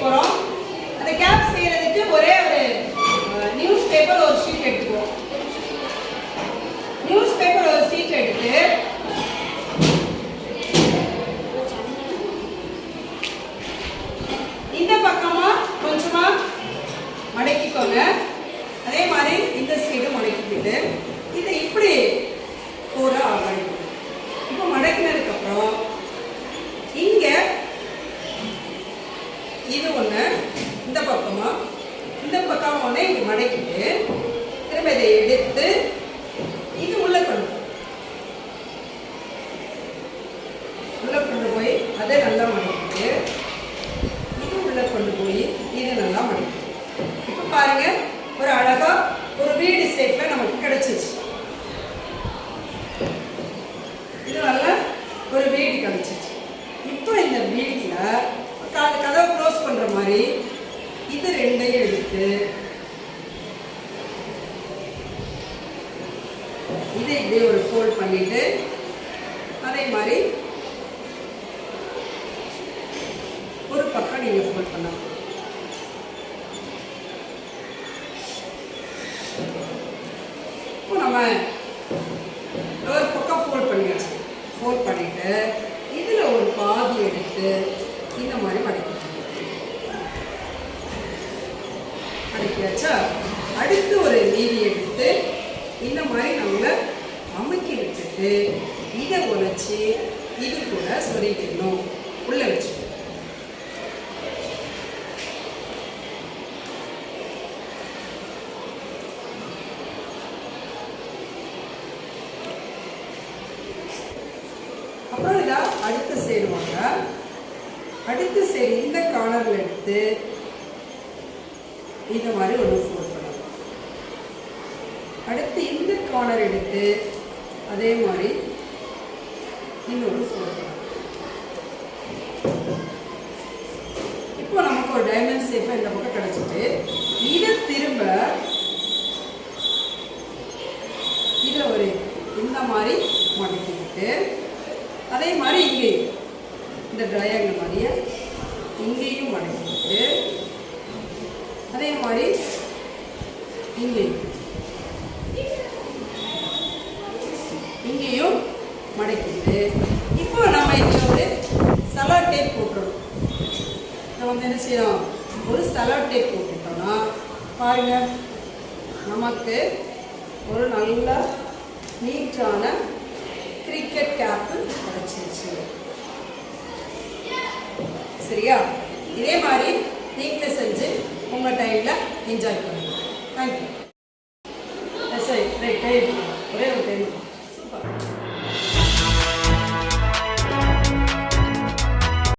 போறோம் அந்த கேப் செய்யறதுக்கு ஒரே ஒரு நியூஸ் பேப்பர் ஒரு ஷீட் எடுத்துக்குவோம். நியூஸ் பேப்பர் ஒரு சீட் எடுத்து இந்த பக்கமா கொஞ்சமா மடக்கிக்கோங்க அதே மாதிரி இந்த சைடு மடக்கிக்கிட்டு இதை இப்படி போட ஆகணும் இப்போ மடக்கினதுக்கு அப்புறம் இங்க இது ஒண்ணு இந்த பக்கமா இந்த பக்கம் இங்கே மடக்கிட்டு திரும்ப இதை எடுத்து இது உள்ள கொண்டு உள்ள கொண்டு போய் அதை நல்லா மடக்கிட்டு இது உள்ள கொண்டு போய் இது நல்லா மடக்கிட்டு. இப்போ பாருங்க ஒரு அழகா ஒரு வீடு ஷேப்ல நமக்கு கிடைச்சிச்சு. இது நல்ல ஒரு வீடு கிடைச்சிச்சு. இப்போ இந்த வீட்டில் கதவை க்ளோஸ் பண்ற மாதிரி இது ரெண்டையும் எடுத்து இதை ஒரு ஃபோல்ட் பண்ணிட்டு அதே மாதிரி ஒரு பக்கம் நீங்கள் ஃபோல்ட் பண்ணலாம். இப்போ நம்ம ஒரு பக்கம் ஃபோல்ட் பண்ணியாச்சு ஃபோல்ட் பண்ணிட்டு இதில் ஒரு பாதி எடுத்து இந்த மாதிரி மடக்கிக்கணும் மடக்கியாச்சா அடுத்து ஒரு நீதி எடுத்து இந்த மாதிரி நம்ம அமுக்கி விட்டுட்டு இதை உழைச்சி இது கூட சொருகிக்கணும் உள்ள வச்சுக்கணும் அப்புறம் இதா அடுத்து சேருவாங்க அடுத்து சரி இந்த கார்னர்ல எடுத்து இந்த மாதிரி ஒரு ஃபோல்ட் பண்ணலாம் அடுத்து இந்த கார்னர் எடுத்து அதே மாதிரி இன்னொரு சொல்லலாம் இப்போ நமக்கு ஒரு டைமண்ட் ஷேப் இந்த பக்கம் கிடச்சிட்டு இதை திரும்ப இதை ஒரு இந்த மாதிரி மடக்கிக்கிட்டு அதே மாதிரி இங்கேயும் இந்த ட்ரையாங்கிள் மாதிரியே இங்கேயும் மடக்கிக்கிட்டு அதே மாதிரி இங்கேயும். மடக்கிட்டு இப்போ நம்ம இதில் ஒரு சலாட் டேப் போட்டுருவோம் நம்ம வந்து என்ன செய்யணும் ஒரு சலாட் டேப் போட்டுட்டோம்னா பாருங்க நமக்கு ஒரு நல்ல நீட்டான கிரிக்கெட் கேப்பு கிடச்சிருச்சு. சரியா? இதே மாதிரி நீங்களே செஞ்சு உங்கள் டைமில் என்ஜாய் பண்ணுங்க. தேங்க்யூ